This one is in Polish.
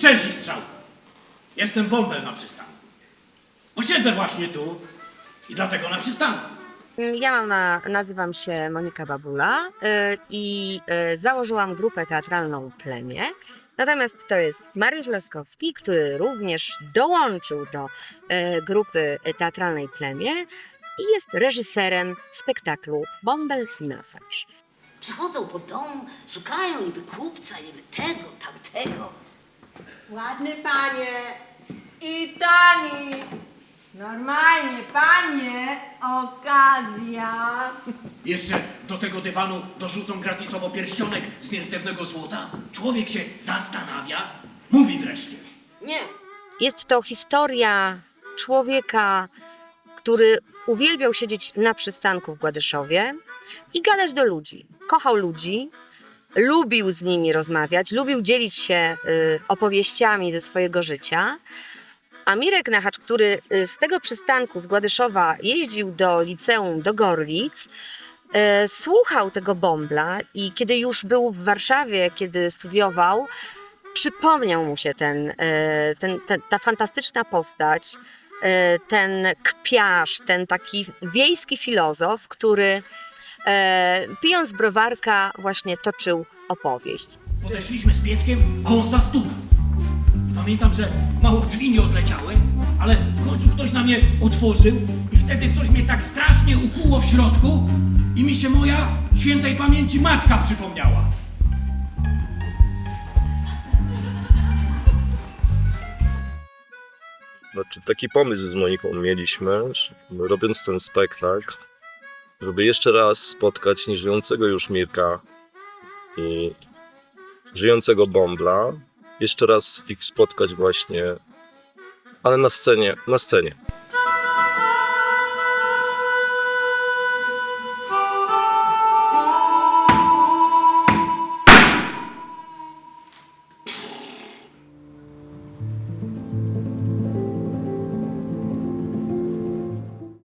Cześć strzałko. Jestem bąbel na przystanku. Posiedzę właśnie tu i dlatego na przystanku. Ja mam na, nazywam się Monika Babula y, i y, założyłam grupę teatralną Plemię. Natomiast to jest Mariusz Leskowski, który również dołączył do y, grupy teatralnej Plemię i jest reżyserem spektaklu Bąbel na hacz. Przychodzą po domu, szukają niby kupca, niby tego, tamtego. Ładny panie i tani. Normalnie, panie, okazja. Jeszcze do tego dywanu dorzucą gratisowo pierścionek z nierdzewnego złota. Człowiek się zastanawia, mówi wreszcie. Nie, Jest to historia człowieka, który uwielbiał siedzieć na przystanku w Gładyszowie i gadać do ludzi. Kochał ludzi, lubił z nimi rozmawiać, lubił dzielić się y, opowieściami ze swojego życia. A Mirek Nachacz, który y, z tego przystanku z Gładyszowa jeździł do liceum do Gorlic, y, słuchał tego bąbla i kiedy już był w Warszawie, kiedy studiował, przypomniał mu się ten, ten, ten, ta fantastyczna postać, ten kpiarz, ten taki wiejski filozof, który pijąc browarka właśnie toczył opowieść. Podeszliśmy z Pietkiem, a on zastukał. I Pamiętam, że mało drzwi nie odleciały, ale w końcu ktoś na mnie otworzył i wtedy coś mnie tak strasznie ukuło w środku i mi się moja świętej pamięci matka przypomniała. Znaczy, taki pomysł z Moniką mieliśmy, że robiąc ten spektakl, żeby jeszcze raz spotkać nieżyjącego już Mirka i żyjącego Bąbla, jeszcze raz ich spotkać właśnie, ale na scenie, na scenie.